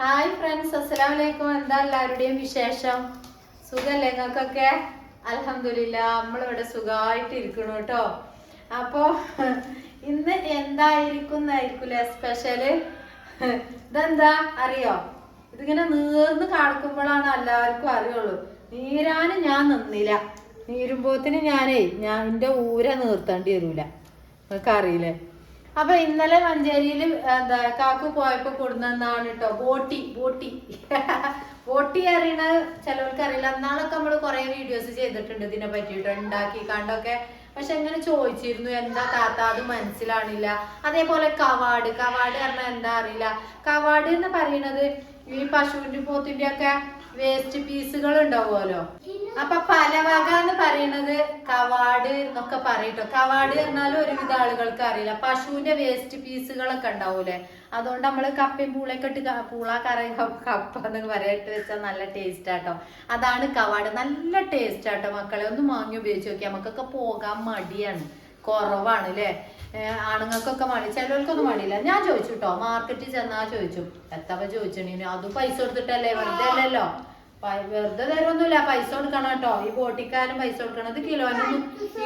Hi friends അസ്സലാമു അലൈക്കും എന്താ എല്ലാവരുടെയും വിശേഷം? സുഖല്ലേ നിങ്ങൾക്കൊക്കെ? അലഹമില്ല നമ്മളിവിടെ സുഖമായിട്ട് ഇരിക്കണു കേട്ടോ. അപ്പോ ഇന്ന് എന്തായിരിക്കും എന്തായിരിക്കുന്നായിരിക്കൂലേ സ്പെഷ്യൽ ഇതെന്താ? അറിയോ? ഇതിങ്ങനെ നീർന്ന് കാണിക്കുമ്പോഴാണ് എല്ലാവർക്കും അറിയുള്ളൂ. നീരാന് ഞാൻ നിന്നില്ല. നീരുമ്പോത്തിന് ഞാനേ ഞാൻ എന്റെ ഊര നീർത്തേണ്ടി വരൂല. നിങ്ങൾക്ക് അറിയില്ലേ അപ്പൊ ഇന്നലെ മഞ്ചേരിയിൽ എന്താ കാക്കു പോയപ്പോ കൊടുന്നാണ് കേട്ടോ ബോട്ടി ബോട്ടി. ബോട്ടി അറിയണ ചിലവർക്ക് അറിയില്ല അന്നാളൊക്കെ നമ്മൾ കുറെ വീഡിയോസ് ചെയ്തിട്ടുണ്ട് ഇതിനെ പറ്റിയിട്ട് ഉണ്ടാക്കി കണ്ടൊക്കെ പക്ഷെ എങ്ങനെ ചോദിച്ചിരുന്നു എന്താ താത്ത അത് മനസ്സിലാണില്ല. അതേപോലെ കവാട് കവാട് പറഞ്ഞാൽ എന്താ അറിയില്ല. കവാട് എന്ന് പറയുന്നത് ഈ പശുവിന്റെ പോത്തിന്റെ ഒക്കെ വേസ്റ്റ് പീസുകൾ ഉണ്ടാവുമല്ലോ? അപ്പൊ പലവക എന്ന് പറയുന്നത് കവാട് എന്നൊക്കെ പറയട്ടോ. കവാട് പറഞ്ഞാലും ഒരുവിധ ആളുകൾക്ക് അറിയില്ല. പശുവിന്റെ വേസ്റ്റ് പീസുകളൊക്കെ ഉണ്ടാവൂലേ? അതുകൊണ്ട് നമ്മൾ കപ്പയും പൂളയൊക്കെ ഇട്ട് പൂള കപ്പ എന്ന് പറയട്ട് വെച്ചാൽ നല്ല ടേസ്റ്റ് ആട്ടോ. അതാണ് കവാട്. നല്ല ടേസ്റ്റ് ആട്ടോ മക്കളെ. ഒന്ന് വാങ്ങി ഉപയോഗിച്ച് നോക്കിയാൽ നമുക്കൊക്കെ പോകാൻ മടിയാണ്. കുറവാണ് അല്ലേ ആണുങ്ങൾക്കൊക്കെ മടി. ചിലവർക്കൊന്നും മടിയില്ല. ഞാൻ ചോദിച്ചു കേട്ടോ മാർക്കറ്റിൽ ചെന്നാ ചോദിച്ചു. എത്തപ്പ ചോദിച്ചിട്ടുണ്ടെങ്കിൽ അത് പൈസ കൊടുത്തിട്ടല്ലേ? വെറുതെ അല്ലല്ലോ? വെറുതെ തരൊന്നുമില്ല പൈസ കൊടുക്കണം കേട്ടോ. ഈ ബോട്ടിക്കാരും പൈസ കൊടുക്കണം. ഇത് കിലോന്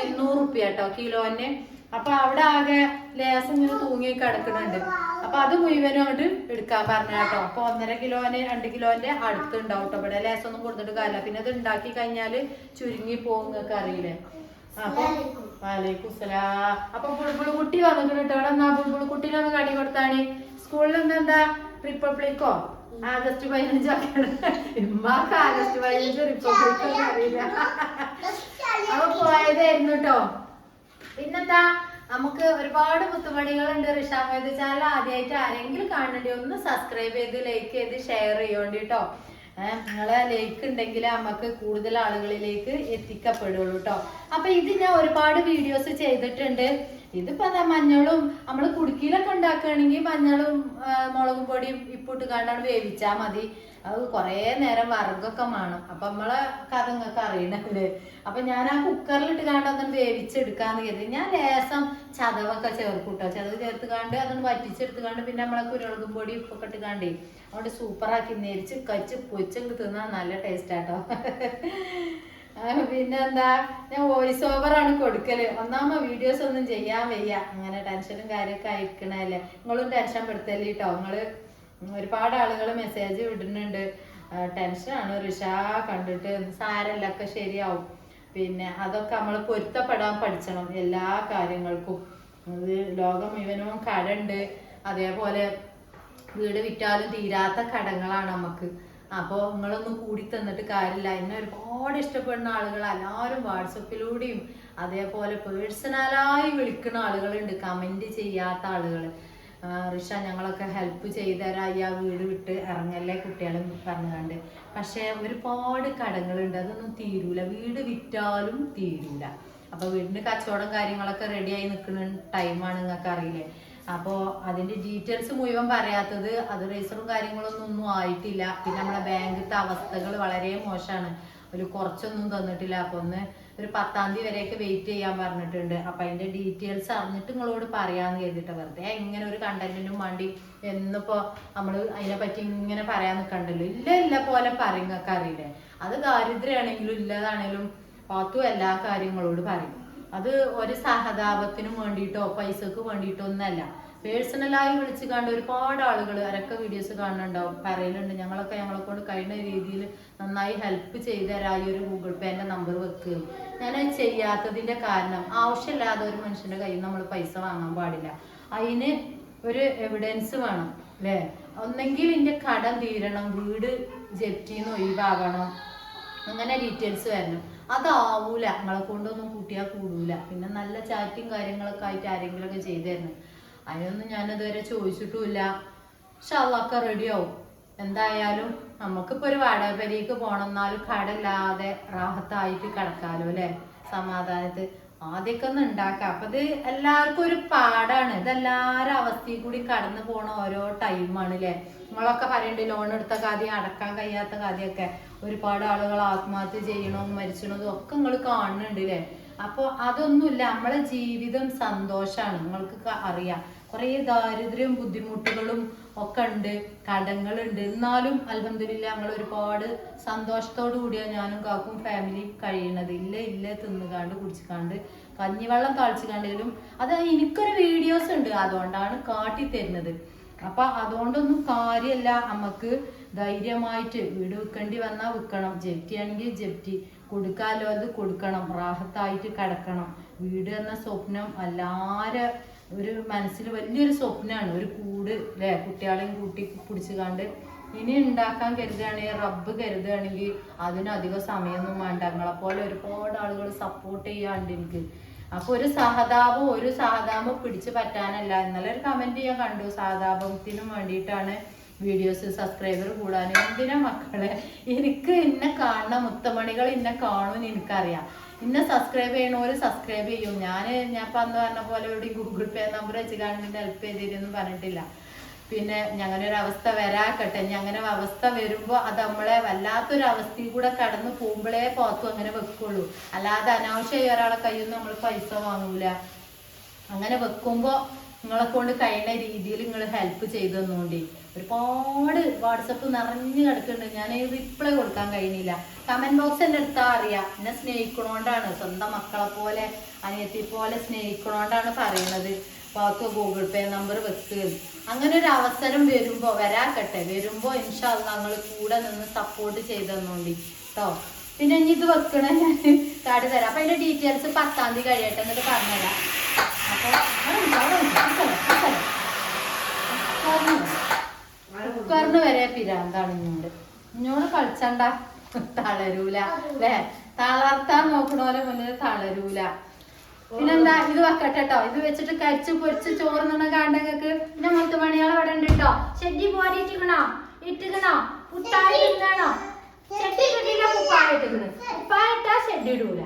ഇരുന്നൂറ് റുപ്യ കേട്ടോ കിലോന്. അപ്പൊ അവിടെ ആകെ ലേസം ഇങ്ങനെ തൂങ്ങി കിടക്കുന്നുണ്ട്. അപ്പൊ അത് മുഴുവനും അങ്ങോട്ട് എടുക്കാൻ പറഞ്ഞു കേട്ടോ. അപ്പൊ ഒന്നര കിലോന് രണ്ട് കിലോന്റെ അടുത്ത് ഉണ്ടാവും കേട്ടോ. ഇവിടെ ലേസം ഒന്നും കൊടുത്തിട്ട് കാര്യമില്ല. പിന്നെ അത് ഉണ്ടാക്കി കഴിഞ്ഞാൽ ചുരുങ്ങി പോകും നിങ്ങൾക്ക് അറിയില്ലേ? അപ്പൊ വാലേക്കുസലാ അപ്പൊ ബുൾബുൾ കുട്ടി വന്നിട്ട് കേട്ടോ. എന്നാ ബുൾബുൾ കുട്ടീനെ ഒന്ന് കടി കൊടുത്താണ് സ്കൂളിൽ എന്താ റിപ്പബ്ലിക്കോ? ആഗസ്റ്റ് പതിനഞ്ചൊക്കെയാണ് ഇമ്മാക്ക് ആഗസ്റ്റ് പതിനഞ്ച് റിപ്പബ്ലിക് അറിയില്ല. അപ്പൊ പോയതായിരുന്നു കേട്ടോ പിന്നെന്താ? നമുക്ക് ഒരുപാട് കുത്തുപണികളുണ്ട് റിഷാമേത് ചാനൽ ആദ്യമായിട്ട് ആരെങ്കിലും കാണണ്ടി ഒന്ന് സബ്സ്ക്രൈബ് ചെയ്ത് ലൈക്ക് ചെയ്ത് ഷെയർ ചെയ്യോണ്ടി കേട്ടോ നിങ്ങളെ ലൈക്ക് ഉണ്ടെങ്കിൽ നമുക്ക് കൂടുതൽ ആളുകളിലേക്ക് എത്തിക്കപ്പെടുള്ളൂ കേട്ടോ അപ്പൊ ഇത് ഞാൻ ഒരുപാട് വീഡിയോസ് ചെയ്തിട്ടുണ്ട്. ഇതിപ്പോ എന്താ മഞ്ഞളും നമ്മൾ കുടുക്കിയിലൊക്കെ ഉണ്ടാക്കുകയാണെങ്കിൽ മഞ്ഞളും മുളകും പൊടിയും ഇപ്പിട്ട് കണ്ടാണ് വേവിച്ചാൽ മതി. അത് കുറേ നേരം വറുകൊക്കെ വേണം അപ്പൊ നമ്മളെ കഥ നിങ്ങൾക്ക് അറിയണല്ലേ അപ്പൊ ഞാൻ ആ കുക്കറിലിട്ട് ഇട്ട് അതൊന്ന് വേവിച്ചെടുക്കാന്ന് കരുതി. ഞാൻ ലേസം ചതവൊക്കെ ചേർക്കൂട്ടോ. കേട്ടോ ചതവ് ചേർത്ത് കാണ്ട് അതൊന്ന് വറ്റിച്ചെടുത്ത് കാണ്ട് പിന്നെ നമ്മളെ കുരുളകും പൊടി ഉപ്പൊക്കെ ഇട്ട് കാണ്ടേ അതുകൊണ്ട് സൂപ്പറാക്കി നെരിച്ച് കച്ച് പൊച്ചങ്ങ് തിന്നാൻ നല്ല ടേസ്റ്റ് ആട്ടോ. പിന്നെ എന്താ ഞാൻ വോയിസ് ഓവർ ആണ് കൊടുക്കൽ. ഒന്നാമ വീഡിയോസ് ഒന്നും ചെയ്യാൻ വയ്യ. അങ്ങനെ ടെൻഷനും കാര്യമൊക്കെ ആയിരിക്കണല്ലേ നിങ്ങളും ടെൻഷൻ പെടുത്തല്ലേ കേട്ടോ നിങ്ങൾ ഒരുപാട് ആളുകൾ മെസ്സേജ് വിടുന്നുണ്ട്. ടെൻഷനാണ് ഋഷ കണ്ടിട്ട് സാരല്ല ഒക്കെ ശരിയാവും. പിന്നെ അതൊക്കെ നമ്മൾ പൊരുത്തപ്പെടാൻ പഠിച്ചണം എല്ലാ കാര്യങ്ങൾക്കും. ഇത് ലോകം മുഴുവനും കടണ്ട്. അതേപോലെ വീട് വിറ്റാലും തീരാത്ത കടങ്ങളാണ് നമുക്ക് അപ്പോൾ നിങ്ങളൊന്നും കൂടി തന്നിട്ട് കാര്യമില്ല. എന്നെ ഒരുപാട് ഇഷ്ടപ്പെടുന്ന ആളുകൾ എല്ലാവരും വാട്സപ്പിലൂടെയും അതേപോലെ പേഴ്സണലായി വിളിക്കുന്ന ആളുകളുണ്ട്. കമന്റ് ചെയ്യാത്ത ആളുകൾ റിഷ ഞങ്ങളൊക്കെ ഹെൽപ്പ് ചെയ്തുതരാം. ഈ ആ വീട് വിട്ട് ഇറങ്ങല്ലേ കുട്ടികളും പറഞ്ഞുകൊണ്ട്. പക്ഷേ ഒരുപാട് കടങ്ങളുണ്ട്. അതൊന്നും തീരൂല. വീട് വിറ്റാലും തീരൂല. അപ്പോൾ വീടിന്റെ കച്ചവടം കാര്യങ്ങളൊക്കെ റെഡിയായി നിൽക്കുന്ന ടൈമാണ് നിങ്ങൾക്ക് അറിയില്ലേ? അപ്പോൾ അതിന്റെ ഡീറ്റെയിൽസ് മുഴുവൻ പറയാത്തത് അത് രജിസ്റ്ററും കാര്യങ്ങളൊന്നും ഒന്നും ആയിട്ടില്ല. പിന്നെ നമ്മുടെ ബാങ്കിലത്തെ അവസ്ഥകൾ വളരെ മോശമാണ് ഒരു കുറച്ചൊന്നും തന്നിട്ടില്ല. അപ്പൊ ഒന്ന് ഒരു പത്താം തീയതി വരെയൊക്കെ വെയിറ്റ് ചെയ്യാൻ പറഞ്ഞിട്ടുണ്ട്. അപ്പൊ അതിന്റെ ഡീറ്റെയിൽസ് അറിഞ്ഞിട്ട് നിങ്ങളോട് പറയാന്ന് കരുതിട്ട് വെറുതെ ഇങ്ങനെ ഒരു കണ്ടന്റിനും വേണ്ടി എന്നിപ്പോ നമ്മൾ അതിനെ പറ്റി ഇങ്ങനെ പറയാൻ നിൽക്കണ്ടല്ലോ ഇല്ല ഇല്ല പോലെ പറയുന്നൊക്കെ അറിയില്ലേ? അത് ദാരിദ്ര്യാണെങ്കിലും ഇല്ലതാണെങ്കിലും പാത്തു എല്ലാ കാര്യങ്ങളോട് പറയും. അത് ഒരു സഹതാപത്തിനും വേണ്ടിയിട്ടോ പൈസക്ക് വേണ്ടിയിട്ടോ ഒന്നല്ല. പേഴ്സണലായി വിളിച്ച് കണ്ട ഒരുപാട് ആളുകൾ അരൊക്കെ വീഡിയോസ് കാണുന്നുണ്ടാവും പറയലുണ്ട്. ഞങ്ങളൊക്കെ ഞങ്ങളെ കൊണ്ട് കഴിയുന്ന രീതിയിൽ നന്നായി ഹെൽപ്പ് ചെയ്ത് തരാം ഈ ഒരു ഗൂഗിൾ പേന്റെ നമ്പർ വെക്കുക ഞാൻ അത് ചെയ്യാത്തതിന്റെ കാരണം ആവശ്യമില്ലാതെ ഒരു മനുഷ്യന്റെ കയ്യിൽ നമ്മൾ പൈസ വാങ്ങാൻ പാടില്ല. അതിന് ഒരു എവിഡൻസ് വേണം അല്ലേ ഒന്നെങ്കിൽ ഇതിന്റെ കടം തീരണം വീട് ജപ്തിന്ന് ഒഴിവാകണം. അങ്ങനെ ഡീറ്റെയിൽസ് വരണം. അതാവൂല. നമ്മളെ കൊണ്ടൊന്നും കൂട്ടിയാൽ കൂടൂല. പിന്നെ നല്ല ചാറ്റും കാര്യങ്ങളൊക്കെ ആയിട്ട് ആരെങ്കിലുമൊക്കെ ചെയ്തു തരണം അതിനൊന്നും ഞാൻ ഇതുവരെ ചോദിച്ചിട്ടുമില്ല. പക്ഷെ അതൊക്കെ റെഡിയാവും എന്തായാലും നമുക്കിപ്പോ ഒരു വാടക പെരേക്ക് പോണം എന്നാലും കടല്ലാതെ റാഹത്തായിട്ട് കിടക്കാലോ അല്ലെ? സമാധാനത്ത് ആദ്യമൊക്കെ ഒന്ന് ഉണ്ടാക്കാം. അപ്പൊ ഇത് എല്ലാവർക്കും ഒരു പാടാണ്. ഇത് എല്ലാവരും അവസ്ഥയിൽ കൂടി കടന്നു പോണ ഓരോ ടൈമാണ് അല്ലെ? നമ്മളൊക്കെ പറയണ്ട് ലോൺ എടുത്ത കാര്യം അടക്കാൻ കഴിയാത്ത കാര്യമൊക്കെ ഒരുപാട് ആളുകൾ ആത്മഹത്യ ചെയ്യണതും മരിച്ചണതും ഒക്കെ നിങ്ങൾ കാണുന്നുണ്ട് അല്ലേ അപ്പോൾ അതൊന്നുമില്ല നമ്മളെ ജീവിതം സന്തോഷാണ് നിങ്ങൾക്ക് അറിയാം. കുറേ ദാരിദ്ര്യവും ബുദ്ധിമുട്ടുകളും ഒക്കെ ഉണ്ട് കടങ്ങളുണ്ട്. എന്നാലും അലഹമില്ല ഞങ്ങൾ ഒരുപാട് സന്തോഷത്തോടു കൂടിയാ ഞാനും കാക്കും ഫാമിലി കഴിയണത്. ഇല്ല ഇല്ല തിന്നുകാണ്ട് കുടിച്ചുകാണ്ട് കഞ്ഞിവെള്ളം കാഴ്ചകാണ്ടെങ്കിലും അത് എനിക്കൊരു വീഡിയോസ് ഉണ്ട് അതുകൊണ്ടാണ് കാട്ടി തരുന്നത് അപ്പൊ അതുകൊണ്ടൊന്നും കാര്യമല്ല നമുക്ക് ധൈര്യമായിട്ട് വീട് വിൽക്കേണ്ടി വന്നാൽ വിൽക്കണം ആണെങ്കിൽ ജപ്റ്റി കൊടുക്കാലോ അത് കൊടുക്കണം. റാഹത്തായിട്ട് കിടക്കണം. വീട് എന്ന സ്വപ്നം എല്ലാരെ ഒരു മനസ്സിൽ വലിയൊരു സ്വപ്നമാണ് ഒരു കൂട് അല്ലേ കുട്ടികളെയും കൂട്ടി പിടിച്ചു കണ്ട് ഇനി ഉണ്ടാക്കാൻ കരുതുകയാണെങ്കിൽ റബ്ബ് കരുതുകയാണെങ്കിൽ അതിനധികം സമയമൊന്നും വേണ്ട. നിങ്ങളെപ്പോലെ ഒരുപാട് ആളുകൾ സപ്പോർട്ട് ചെയ്യാണ്ട് എനിക്ക്. അപ്പൊ ഒരു സഹതാപം ഒരു സഹതാപം പിടിച്ചു പറ്റാനല്ല. എന്നുള്ള ഒരു കമന്റ് ഞാൻ കണ്ടു. സഹതാപത്തിനും വേണ്ടിയിട്ടാണ് വീഡിയോസ് സബ്സ്ക്രൈബർ കൂടാനും. എന്തിനാ മക്കളെ? എനിക്ക് ഇന്നെ കാണുന്ന മുത്തമണികൾ ഇന്നെ കാണുമെന്ന് എനിക്കറിയാം. ഇന്നെ സബ്സ്ക്രൈബ് ചെയ്യണോര് സബ്സ്ക്രൈബ് ചെയ്യും. ഞാൻ ഞാൻ ഇപ്പൊ അന്ന് പറഞ്ഞ പോലെ ഗൂഗിൾ പേ നമ്പർ വെച്ച് കാണുന്നതിന് ഹെൽപ്പ് ചെയ്തിരുന്നു പറഞ്ഞിട്ടില്ല. പിന്നെ ഞങ്ങനൊരു അവസ്ഥ വരാക്കട്ടെ. ഇനി അങ്ങനെ അവസ്ഥ വരുമ്പോ അത് നമ്മളെ വല്ലാത്തൊരു അവസ്ഥയും കൂടെ കടന്നു പോകുമ്പോഴേ പോത്തു അങ്ങനെ വെക്കുള്ളൂ. അല്ലാതെ അനാവശ്യമായി ഒരാളെ കയ്യിൽ നിന്ന് നമ്മൾ പൈസ വാങ്ങൂല. അങ്ങനെ വെക്കുമ്പോ നിങ്ങളെ കൊണ്ട് കഴിയുന്ന രീതിയിൽ നിങ്ങൾ ഹെൽപ്പ് ചെയ്തു തന്നുകൊണ്ട് ഒരുപാട് വാട്സപ്പ് നിറഞ്ഞു കിടക്കുന്നുണ്ട്. ഞാൻ റിപ്ലൈ കൊടുക്കാൻ കഴിഞ്ഞില്ല കമന്റ് ബോക്സ് എന്റെ അടുത്താ അറിയാം. എന്നെ സ്നേഹിക്കണോണ്ടാണ്. സ്വന്തം മക്കളെ പോലെ അനിയത്തി പോലെ സ്നേഹിക്കണോണ്ടാണ് പറയുന്നത്. പാത്തു ഗൂഗിൾ പേ നമ്പർ വെക്കുക അങ്ങനെ ഒരു അവസരം വരുമ്പോ വരാക്കട്ടെ. വരുമ്പോ ഇൻഷാല്ല നമ്മൾ കൂടെ നിന്ന് സപ്പോർട്ട് ചെയ്ത് തന്നോണ്ടി കേട്ടോ പിന്നെ ഇനി ഇത് വെക്കണ ഞാൻ കാട്ടി തരാം. അപ്പൊ അതിന്റെ ഡീറ്റെയിൽസ് പത്താം തീയതി കഴിയട്ടെ എന്നിട്ട് പറഞ്ഞുതരാം. അപ്പൊ കുക്കറിന് വരെ പിരാന്താണ് ഇഞ്ഞോട്. ഇഞ്ഞോട് കളിച്ചണ്ട. തളരൂല. അല്ലേ? തളർത്താൻ നോക്കണോലെ മുന്നിൽ തളരൂല. പിന്നെന്താ ഇത് വെക്കട്ടെ കേട്ടോ ഇത് വെച്ചിട്ട് കരിച്ച് പൊരിച്ച് ചോറുന്ന കാണ്ടങ്ങൾക്ക് പിന്നെ മുത്ത് മണിയാൾ ഇവിടെ ഉണ്ട് കേട്ടോ ചെടി പോലെ ഇട്ടിക്കണോ? ഇട്ടിക്കണോ? പുട്ടായി തിന്നണോ ഷെഡി കിട്ടിയില്ല കുപ്പായ ഇട്ടിക്കണ്. കുപ്പായ ഇട്ടാ ചെടി ഇടൂല.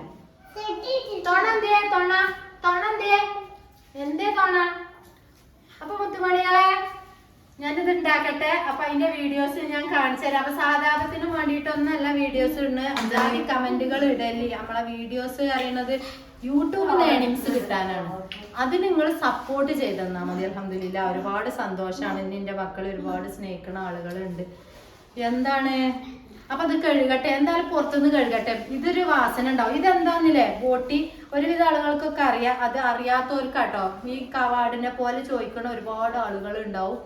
തൊണന്തേ തൊണ? തൊണന്തേ? എന്തേ എന്തേ തൊണ? അപ്പൊ മുത്തുമണികളെ ഞാനിത് ഉണ്ടാക്കട്ടെ അപ്പൊ അതിന്റെ വീഡിയോസ് ഞാൻ കാണിച്ചു തരാം. അപ്പൊ സാധാരണത്തിന് വേണ്ടിയിട്ടൊന്നല്ല വീഡിയോസ് ഇടുന്നത്. അതായത് കമന്റുകൾ ഇടല്ലേ. നമ്മളെ വീഡിയോസ് അറിയണത് യൂട്യൂബിൽ ഏണിങ്സ് കിട്ടാനാണ്. അത് നിങ്ങൾ സപ്പോർട്ട് ചെയ്തെന്നാ മതി അലഹമില്ല ഒരുപാട് സന്തോഷമാണ് ഇനി എന്റെ മക്കളെ ഒരുപാട് സ്നേഹിക്കുന്ന ആളുകളുണ്ട്. എന്താണ്? അപ്പൊ അത് കഴുകട്ടെ. എന്തായാലും പുറത്തുനിന്ന് കഴുകട്ടെ. ഇതൊരു വാസന ഉണ്ടാവും. ഇതെന്താന്നില്ലേ? ബോട്ടി. ഒരുവിധ ആളുകൾക്കൊക്കെ അറിയാം. അത് അറിയാത്തവർക്കാട്ടോ. ഈ കവാടിനെ പോലെ ചോദിക്കണ ഒരുപാട് ആളുകൾ ഉണ്ടാവും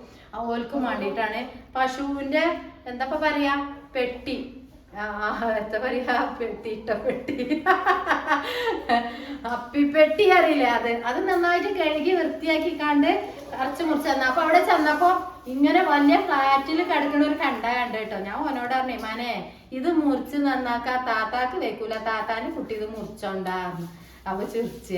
ഓൽക്കും വേണ്ടിയിട്ടാണ്. പശുവിന്റെ എന്താപ്പ പറയാ? പെട്ടി. എന്താ പറയാ പെട്ടി ഇട്ട പെട്ടി. അപ്പിപ്പെട്ടി അറിയില്ലേ അത്? അത് നന്നായിട്ട് കഴുകി വൃത്തിയാക്കി കണ്ട് കറച്ച് മുറിച്ച് തന്ന. അപ്പൊ അവിടെ ചെന്നപ്പോ ഇങ്ങനെ വലിയ ഫ്ലാറ്റിൽ കിടക്കണ ഒരു കണ്ട കണ്ട കേട്ടോ. ഞാൻ ഓനോട് പറഞ്ഞു മാനെ ഇത് മുറിച്ച് നന്നാക്കാ താത്താക്ക് വെക്കൂല. താത്താന് കുട്ടി ഇത് മുറിച്ചോണ്ടാന്ന് അപ്പൊ ചിരിച്ച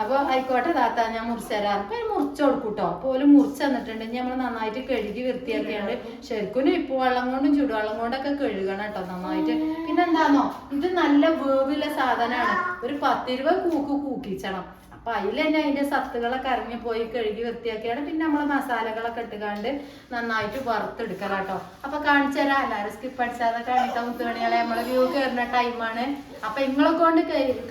അപ്പൊ ആയിക്കോട്ടെ താത്ത ഞാൻ മുറിച്ച് തരാം അപ്പൊ മുറിച്ചു കൊടുക്കൂട്ടോ. അപ്പൊ ഓൽ മുറിച്ച് തന്നിട്ടുണ്ടെങ്കിൽ നമ്മൾ നന്നായിട്ട് കഴുകി വൃത്തിയാക്കിയാണ്ട് ശരിക്കും ഇപ്പൊ വെള്ളം കൊണ്ടും ചൂടുവെള്ളം കൊണ്ടൊക്കെ കഴുകണം കേട്ടോ നന്നായിട്ട്. പിന്നെന്താന്നോ? ഇത് നല്ല വേവുള്ള സാധനമാണ് ഒരു പത്തിരുപത് കൂക്ക് കൂക്കിച്ചണം. അപ്പൊ അതിൽ തന്നെ അതിന്റെ സത്തുകളൊക്കെ ഇറങ്ങി പോയി കഴുകി വൃത്തിയാക്കിയാണ് പിന്നെ നമ്മൾ മസാലകളൊക്കെ ഇട്ടുകാണ്ട് നന്നായിട്ട് വറുത്തെടുക്കലാട്ടോ. അപ്പൊ കാണിച്ചു തരാം. എല്ലാവരും സ്കിപ്പ് അടിച്ചാതെ കാണിക്കാൻ മുത്തുകണികളെ നമ്മളെ വ്യൂ കയറുന്ന ടൈമാണ് അപ്പൊ നിങ്ങളെ കൊണ്ട്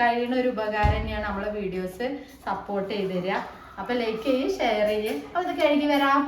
കഴിയുന്ന ഒരു ഉപകാരം തന്നെയാണ് നമ്മളെ വീഡിയോസ് സപ്പോർട്ട് ചെയ്ത് തരിക അപ്പൊ ലൈക്ക് ചെയ്യും ഷെയർ ചെയ്യും. അപ്പൊ ഇത് കഴുകി വരാം.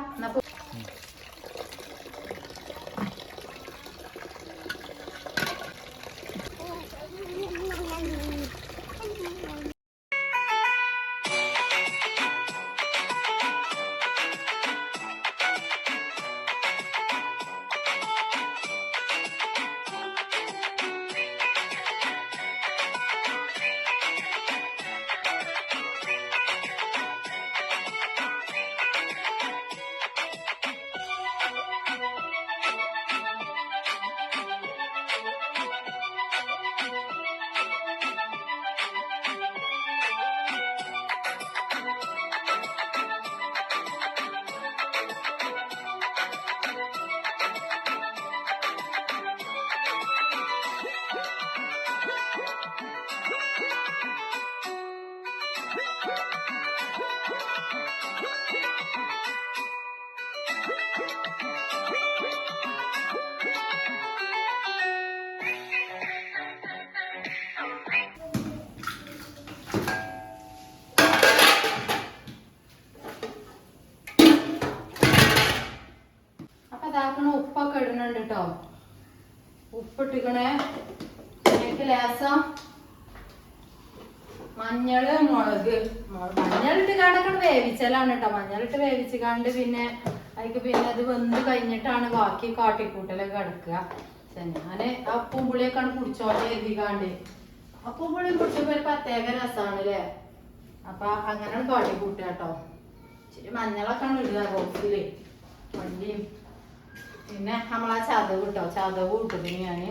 ഉപ്പിട്ടിക്കണേ ഇതിലേക്ക് ലേസം മഞ്ഞൾ മുളക്. മഞ്ഞളിട്ട് കാണ്ടൊക്കെ വേവിച്ചാലാണ് കേട്ടോ മഞ്ഞളിട്ട് വേവിച്ച് കാണ്ട് പിന്നെ അതിക്ക് പിന്നെ അത് വെന്ത് കഴിഞ്ഞിട്ടാണ് ബാക്കി കാട്ടിക്കൂട്ടലൊക്കെ കിടക്കുക ഞാൻ അപ്പും പുളിയൊക്കെയാണ് കുടിച്ചോട്ടെ എഴുതിക്കാണ്ട് അപ്പും പുളിയും കുടിച്ചപ്പോ ഒരു പ്രത്യേക രസമാണ് അല്ലേ അപ്പൊ അങ്ങനെയാണ് കാട്ടിക്കൂട്ടുക കേട്ടോ ശരി മഞ്ഞളൊക്കെ ആണ് ഇടുക ബോക്സിൽ വണ്ടിയും പിന്നെ നമ്മളാ ചതവ് കേട്ടോ ചതവ് ഇട്ടതിന് ഞാൻ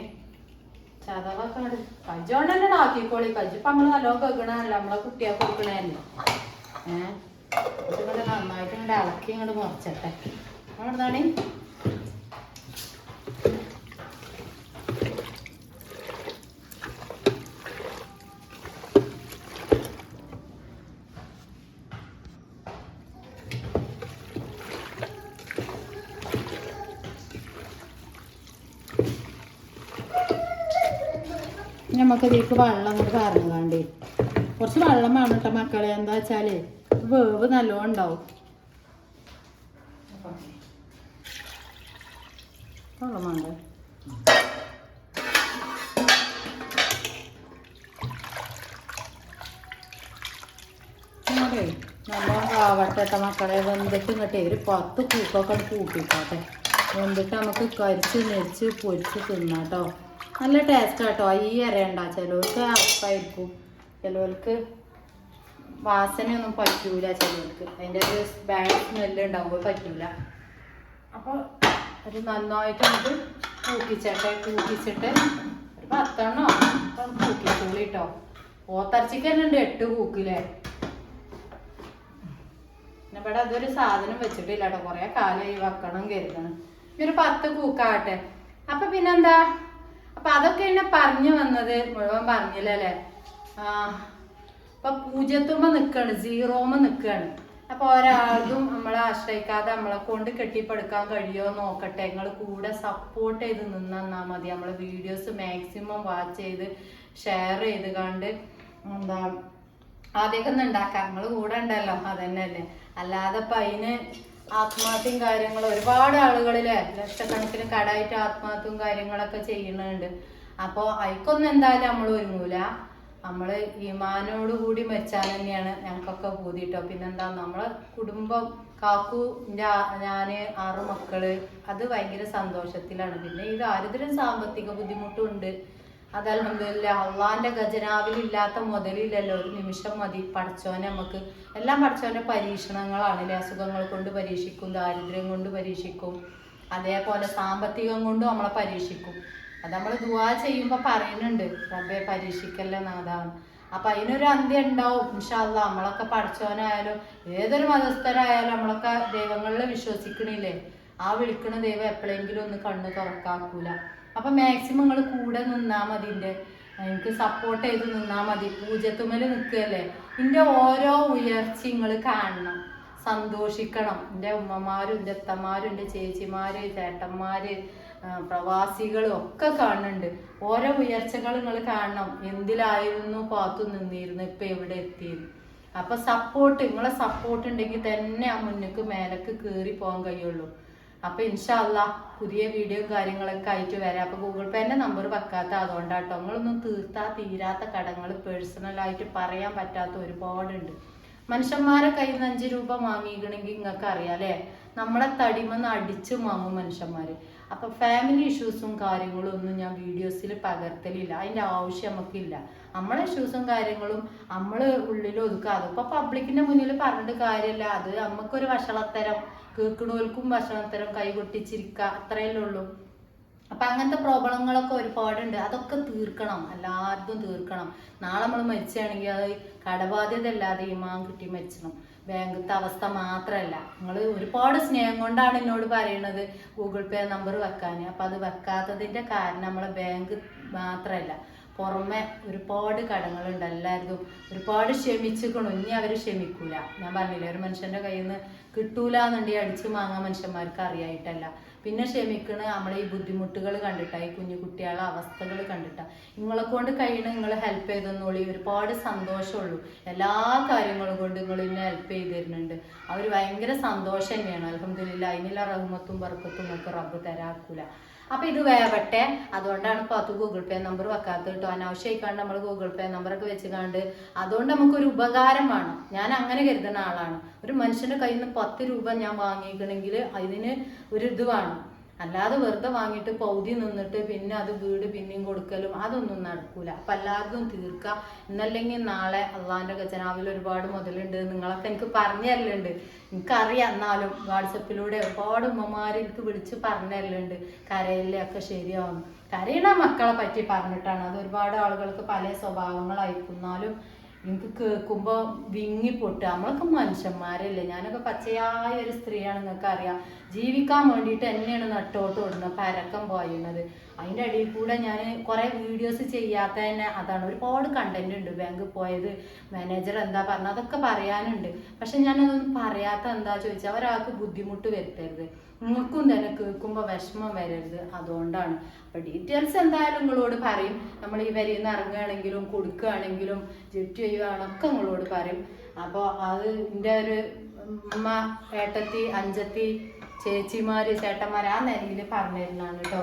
ചതവൊക്കെ ഉണ്ട് കജ്ജോണ്ട് കൊണ്ടല്ലേ ആക്കിക്കോളി കജ്ജ് ഇപ്പൊ നമ്മൾ നല്ലോണം വെക്കണല്ലോ നമ്മളെ കുട്ടിയെ കൊടുക്കണല്ലോ ഏഹ് നന്നായിട്ട് ഇങ്ങോട്ട് ഇളക്കി ഇങ്ങോട്ട് മുറിച്ചട്ടെ. എന്താണ് നമുക്ക് ഇതിലേക്ക് വെള്ളം അങ്ങോട്ട് പറഞ്ഞാണ്ട് കുറച്ച് വെള്ളം വേണം കേട്ടോ മക്കളെ. എന്താ വെച്ചാൽ വേവ് നല്ലോണം ഉണ്ടാവും. വെള്ളം വേണ്ട? മക്കളെ. വെന്തിട്ട് ഇങ്ങോട്ടേ ഒരു പത്ത് പൂക്കൊക്കെ കൂട്ടിക്കോട്ടെ. വെന്തിട്ട് നമുക്ക് കരിച്ച് നെരിച്ച് പൊരിച്ച് തിന്നാട്ടോ നല്ല ടേസ്റ്റ് കേട്ടോ ഈ അരയുണ്ട ചിലവർക്ക് അറപ്പായിരിക്കും. ചിലവർക്ക് വാസനയൊന്നും പറ്റൂല ചിലവർക്ക് അതിന്റെ ഒരു ബാഡ് സ്മെല്ല് ഉണ്ടാവുമ്പോൾ പറ്റൂല. അപ്പോൾ ഒരു നന്നായിട്ട് നമുക്ക് കൂക്കിച്ചട്ടെ കൂക്കിച്ചിട്ട് ഒരു പത്തെണ്ണോ അപ്പം കൂക്കിച്ചോളി കേട്ടോ ഓത്തറച്ചിക്ക് തന്നെ ഉണ്ട് എട്ട് കൂക്കില്ലേ പിന്നെ ഇവിടെ അതൊരു സാധനം വെച്ചിട്ടില്ല കേട്ടോ കുറേ കാലം ഈ വെക്കണം കരുതണം. ഈ ഒരു പത്ത് കൂക്കാകട്ടെ അപ്പൊ പിന്നെന്താ? അപ്പൊ അതൊക്കെ എന്നെ പറഞ്ഞു വന്നത് മുഴുവൻ പറഞ്ഞില്ലല്ലേ? ആ അപ്പൊ പൂജ്യത്തുമ്പ നിക്കാണ് സീറോമ നിക്കാണ്. അപ്പൊ ഒരാളും നമ്മളെ ആശ്രയിക്കാതെ നമ്മളെ കൊണ്ട് കെട്ടിപ്പടുക്കാൻ കഴിയോ നോക്കട്ടെ. നിങ്ങൾ കൂടെ സപ്പോർട്ട് ചെയ്ത് നിന്നാ മതി. നമ്മളെ വീഡിയോസ് മാക്സിമം വാച്ച് ചെയ്ത് ഷെയർ ചെയ്ത് കണ്ട് എന്താ ആദ്യമൊക്കെ ഒന്നും ഉണ്ടാക്കാം നമ്മൾ കൂടെ ഉണ്ടല്ലോ. അതന്നെ അല്ലേ അല്ലാതെ അപ്പൊ അതിന് ആത്മഹത്യയും കാര്യങ്ങളും ഒരുപാട് ആളുകളിലെ ലക്ഷക്കണക്കിന് കടായിട്ട് ആത്മഹത്യയും കാര്യങ്ങളൊക്കെ ചെയ്യുന്നുണ്ട്. അപ്പോൾ അതിക്കൊന്നും എന്തായാലും നമ്മൾ ഒരുങ്ങൂല. നമ്മൾ ഈമാനോട് കൂടി മെച്ചാൻ തന്നെയാണ് ഞങ്ങൾക്കൊക്കെ പൂതിട്ടോ പിന്നെന്താ നമ്മളെ കുടുംബം കാക്കു ഞാൻ ആറ് മക്കൾ അത് ഭയങ്കര സന്തോഷത്തിലാണ്. പിന്നെ ഈ ദാരിദ്ര്യം സാമ്പത്തിക ബുദ്ധിമുട്ടുണ്ട് അതല്ല അള്ളാന്റെ ഖജനാവിൽ ഇല്ലാത്ത മുതലില്ലല്ലോ. ഒരു നിമിഷം മതി. പഠിച്ചോനെ നമുക്ക് എല്ലാം പഠിച്ചോന്റെ പരീക്ഷണങ്ങളാണ് അല്ലെ? അസുഖങ്ങൾ കൊണ്ട് പരീക്ഷിക്കും ദാരിദ്ര്യം കൊണ്ട് പരീക്ഷിക്കും അതേപോലെ സാമ്പത്തികം കൊണ്ടും നമ്മളെ പരീക്ഷിക്കും. അത് നമ്മൾ ദുവാ ചെയ്യുമ്പോൾ പറയുന്നുണ്ട്. റബ്ബെ പരീക്ഷിക്കല്ലേ നാഥാണ് അപ്പൊ അതിനൊരു അന്ത്യം ഉണ്ടാവും. ഇൻഷാല്ല നമ്മളൊക്കെ പഠിച്ചവനായാലും ഏതൊരു മതസ്ഥരായാലും നമ്മളൊക്കെ ദൈവങ്ങളിൽ വിശ്വസിക്കണില്ലേ? ആ വിളിക്കുന്ന ദൈവം എപ്പോഴെങ്കിലും ഒന്ന് കണ്ണ് തുറക്കാക്കൂല. അപ്പൊ മാക്സിമം നിങ്ങൾ കൂടെ നിന്നാ മതി എന്റെ എനിക്ക് സപ്പോർട്ട് ചെയ്ത് നിന്നാ മതി. പൂജത്തുമ്മൽ നിൽക്കുകയല്ലേ എന്റെ ഓരോ ഉയർച്ച നിങ്ങൾ കാണണം. സന്തോഷിക്കണം. എന്റെ ഉമ്മമാരും എന്റെ അത്തമാരും എന്റെ ചേച്ചിമാര് ചേട്ടന്മാര് പ്രവാസികളും ഒക്കെ കാണുന്നുണ്ട് ഓരോ ഉയർച്ചകൾ നിങ്ങൾ കാണണം. എന്തിലായിരുന്നു പാത്തു നിന്നിരുന്നു ഇപ്പൊ എവിടെ എത്തിയിരുന്നു അപ്പൊ സപ്പോർട്ട് നിങ്ങളെ സപ്പോർട്ട് ഉണ്ടെങ്കിൽ തന്നെ ആ മുന്നേക്ക് മേലക്ക് കയറി പോകാൻ കഴിയുള്ളൂ. അപ്പൊ ഇൻഷാല്ല പുതിയ വീഡിയോ കാര്യങ്ങളൊക്കെ ആയിട്ട് വരാം. അപ്പൊ ഗൂഗിൾ പേന്റെ നമ്പർ വെക്കാത്ത അതുകൊണ്ടാട്ടോ. നിങ്ങളൊന്നും തീർത്താ തീരാത്ത കടങ്ങൾ പേഴ്സണലായിട്ട് പറയാൻ പറ്റാത്ത ഒരുപാടുണ്ട്. മനുഷ്യന്മാരെ കയ്യിൽ നിന്ന് അഞ്ച് രൂപ വാങ്ങിക്കണമെങ്കിൽ നിങ്ങൾക്ക് അറിയാം അല്ലേ? നമ്മളെ തടിമെന്ന് അടിച്ചു വാങ്ങും മനുഷ്യന്മാര്. അപ്പൊ ഫാമിലി ഇഷ്യൂസും കാര്യങ്ങളും ഒന്നും ഞാൻ വീഡിയോസിൽ പകർത്തലില്ല. അതിന്റെ ആവശ്യം നമുക്കില്ല. നമ്മളെ ഇഷ്യൂസും കാര്യങ്ങളും നമ്മൾ ഉള്ളിൽ ഒതുക്കുക. അതിപ്പോ പബ്ലിക്കിന്റെ മുന്നിൽ പറഞ്ഞിട്ട് കാര്യമില്ല. അത് നമുക്കൊരു വഷളത്തരം കേൾക്കണോൽക്കും വഷളത്തരം കൈകൊട്ടിച്ചിരിക്കുക അത്രയല്ലേ ഉള്ളൂ. അപ്പൊ അങ്ങനത്തെ പ്രോബ്ലങ്ങളൊക്കെ ഒരുപാടുണ്ട്. അതൊക്കെ തീർക്കണം. എല്ലാവർക്കും തീർക്കണം. നാളെ നമ്മൾ മരിച്ചാണെങ്കിൽ അത് കടബാധ്യത അല്ലാതെ ഇമാൻ കിട്ടി മരിച്ചണം. ബാങ്കത്തെ അവസ്ഥ മാത്രമല്ല നിങ്ങൾ ഒരുപാട് സ്നേഹം കൊണ്ടാണ് എന്നോട് പറയുന്നത് ഗൂഗിൾ പേ നമ്പർ വെക്കാൻ. അപ്പൊ അത് വെക്കാത്തതിന്റെ കാരണം നമ്മളെ ബാങ്ക് മാത്രമല്ല പുറമെ ഒരുപാട് കടങ്ങളുണ്ട് എല്ലാവർക്കും ഒരുപാട് ക്ഷമിച്ചിക്കണു ഇനി അവർ ക്ഷമിക്കൂല. ഞാൻ പറഞ്ഞില്ലേ ഒരു മനുഷ്യന്റെ കയ്യിൽ നിന്ന് കിട്ടൂല എന്നുണ്ടെങ്കിൽ അടിച്ചു വാങ്ങാൻ മനുഷ്യന്മാർക്ക് അറിയായിട്ടല്ല. പിന്നെ ക്ഷമിക്കണ നമ്മളെ ഈ ബുദ്ധിമുട്ടുകൾ കണ്ടിട്ടാ ഈ കുഞ്ഞു കുട്ടികളെ അവസ്ഥകൾ കണ്ടിട്ടാ. നിങ്ങളെ കൊണ്ട് കഴിയണ നിങ്ങൾ ഹെൽപ്പ് ചെയ്തെന്നോളി ഒരുപാട് സന്തോഷമുള്ളൂ. എല്ലാ കാര്യങ്ങളും കൊണ്ട് നിങ്ങൾ ഇന്നെ ഹെൽപ്പ് ചെയ്ത് തരുന്നുണ്ട്. അവർ ഭയങ്കര സന്തോഷം തന്നെയാണ്. അലഹമില്ല അതിനുള്ള റഹ്മത്തും ബർക്കത്തും ഒക്കെ റബ്ബ് തരാക്കൂല അപ്പൊ ഇത് വേവട്ടെ. അതുകൊണ്ടാണ് ഇപ്പൊ അത് ഗൂഗിൾ പേ നമ്പർ വെക്കാത്തത് കേട്ടോ. അനാവശ്യമായിക്കാണ്ട് നമ്മൾ ഗൂഗിൾ പേ നമ്പർ ഒക്കെ വെച്ചുകാണ്ട് അതുകൊണ്ട് നമുക്കൊരു ഉപകാരം വേണം. ഞാൻ അങ്ങനെ കരുതുന്ന ആളാണ്. ഒരു മനുഷ്യന്റെ കയ്യിൽ നിന്ന് പത്ത് രൂപ ഞാൻ വാങ്ങിക്കണമെങ്കിൽ അതിന് ഒരു ഇത് വേണം. അല്ലാതെ വെറുതെ വാങ്ങിയിട്ട് പൗതി നിന്നിട്ട് പിന്നെ അത് വീട് പിന്നെയും കൊടുക്കലും അതൊന്നും നടക്കൂല. അപ്പൊ എല്ലാവർക്കും തീർക്കാം. എന്നല്ലെങ്കിൽ നാളെ അള്ളാന്റെ ഖജനാവിൽ ഒരുപാട് മുതലുണ്ട്. നിങ്ങളൊക്കെ എനിക്ക് പറഞ്ഞു തരലുണ്ട്. എനിക്കറിയാം എന്നാലും വാട്സപ്പിലൂടെ ഒരുപാട് ഉമ്മമാർ എനിക്ക് വിളിച്ച് പറഞ്ഞു തരലുണ്ട്. കരയിലെ ഒക്കെ ശരിയാവും കരയുടെ മക്കളെ പറ്റി പറഞ്ഞിട്ടാണ്. അത് ഒരുപാട് ആളുകൾക്ക് പല സ്വഭാവങ്ങളായിരിക്കും എന്നാലും എനിക്ക് കേൾക്കുമ്പോൾ വിങ്ങി പൊട്ടുക നമ്മളൊക്കെ മനുഷ്യന്മാരല്ലേ? ഞാനൊക്കെ പച്ചയായ ഒരു സ്ത്രീയാണ് നിങ്ങൾക്ക് അറിയാം. ജീവിക്കാൻ വേണ്ടിയിട്ട് എന്നെയാണ് നട്ടോട്ട് ഓടുന്നത് പരക്കം പോയുന്നത്. അതിന്റെ അടിയിൽ കൂടെ ഞാൻ കുറേ വീഡിയോസ് ചെയ്യാത്ത തന്നെ അതാണ്. ഒരുപാട് കണ്ടന്റ് ഉണ്ട്. ബാങ്കിൽ പോയത് മാനേജർ എന്താ പറഞ്ഞത് അതൊക്കെ പറയാനുണ്ട്. പക്ഷെ ഞാനതൊന്നും പറയാത്ത എന്താ ചോദിച്ചാൽ ഒരാൾക്ക് ബുദ്ധിമുട്ട് വരുത്തരുത്. നിങ്ങൾക്കും തന്നെ കേൾക്കുമ്പോൾ വിഷമം വരരുത്. അതുകൊണ്ടാണ്. അപ്പോൾ ഡീറ്റെയിൽസ് എന്തായാലും നിങ്ങളോട് പറയും. നമ്മൾ ഈ വരിയിൽ നിന്ന് ഇറങ്ങുകയാണെങ്കിലും കൊടുക്കുകയാണെങ്കിലും ജെറ്റ് ചെയ്യുകയാണൊക്കെ നിങ്ങളോട് പറയും. അപ്പോൾ അത് എന്റെ ഒരു ഉമ്മ ഏട്ടത്തി അഞ്ചത്തി ചേച്ചിമാര് ചേട്ടന്മാർ ആ നിലയിൽ പറഞ്ഞു കേട്ടോ.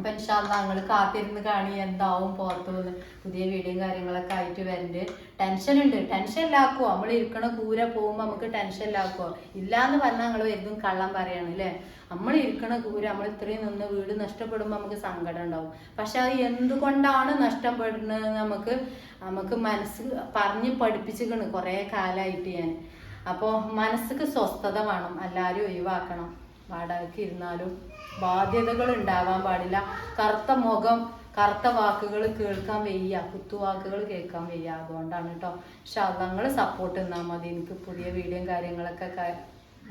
അപ്പൊ ഇൻഷാല്ല നിങ്ങൾ കാത്തിരുന്ന് കാണി എന്താവും പുറത്തു നിന്ന് പുതിയ വീഡിയോയും കാര്യങ്ങളൊക്കെ ആയിട്ട് വരണ്ട്. ടെൻഷൻ ഉണ്ട്. ടെൻഷൻ ഇല്ലാക്കുവോ? നമ്മൾ ഇരിക്കണ കൂര പോകുമ്പോൾ നമുക്ക് ടെൻഷൻ ഇല്ലാക്കുവോ? ഇല്ലാന്ന് പറഞ്ഞാൽ നിങ്ങൾ വരുതും കള്ളം പറയാണ് അല്ലേ നമ്മൾ ഇരിക്കണ കൂര നമ്മൾ ഇത്രയും നിന്ന് വീട് നഷ്ടപ്പെടുമ്പോൾ നമുക്ക് സങ്കടം ഉണ്ടാവും. പക്ഷെ അത് എന്തുകൊണ്ടാണ് നഷ്ടപ്പെടുന്നത് നമുക്ക് നമുക്ക് മനസ്സ് പറഞ്ഞ് പഠിപ്പിച്ചിക്കണ് കുറേ കാലമായിട്ട് ഞാൻ. അപ്പോൾ മനസ്സിക്ക് സ്വസ്ഥത വേണം. എല്ലാവരും ഒഴിവാക്കണം. വാടകയ്ക്ക് ഇരുന്നാലും. ബാധ്യതകൾ ഉണ്ടാവാൻ പാടില്ല. കറുത്ത മുഖം കറുത്ത വാക്കുകൾ കേൾക്കാൻ വയ്യ കുത്തുവാക്കുകൾ കേൾക്കാൻ വയ്യ. അതുകൊണ്ടാണ് കേട്ടോ പക്ഷെ അതങ്ങൾ സപ്പോർട്ട് തന്നാൽ മതി. എനിക്ക് പുതിയ വീഡിയോയും കാര്യങ്ങളൊക്കെ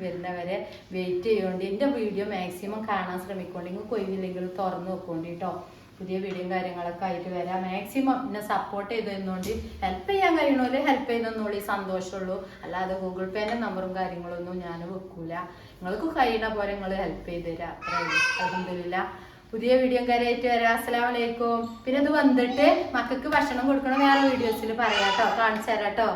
വരുന്നവരെ വെയിറ്റ് ചെയ്യുകൊണ്ട് എന്റെ വീഡിയോ മാക്സിമം കാണാൻ ശ്രമിക്കൊണ്ട്. നിങ്ങൾക്ക് ഒഴിവില്ലെങ്കിൽ തുറന്നു വെക്കോണ്ടി കേട്ടോ പുതിയ വീഡിയോയും കാര്യങ്ങളൊക്കെ ആയിട്ട് വരാം. മാക്സിമം എന്നെ സപ്പോർട്ട് ചെയ്ത് തന്നുകൊണ്ട് ഹെൽപ്പ് ചെയ്യാൻ കഴിയണോൽ ഹെൽപ്പ് ചെയ്തെന്നോളി സന്തോഷമുള്ളൂ. അല്ലാതെ ഗൂഗിൾ പേന്റെ നമ്പറും കാര്യങ്ങളൊന്നും ഞാൻ വെക്കൂല. നിങ്ങൾക്ക് കഴിയണ പോലെ നിങ്ങൾ ഹെൽപ്പ് ചെയ്ത് തരാം. പുതിയ വീഡിയോ കാര്യമായിട്ട് വരാം. അസ്സലാം വലൈക്കും പിന്നെ ഇത് വന്നിട്ട് മക്കൾക്ക് ഭക്ഷണം കൊടുക്കണം വേറെ വീഡിയോസിൽ പറയാം കേട്ടോ. കാണിച്ചു തരാം കേട്ടോ.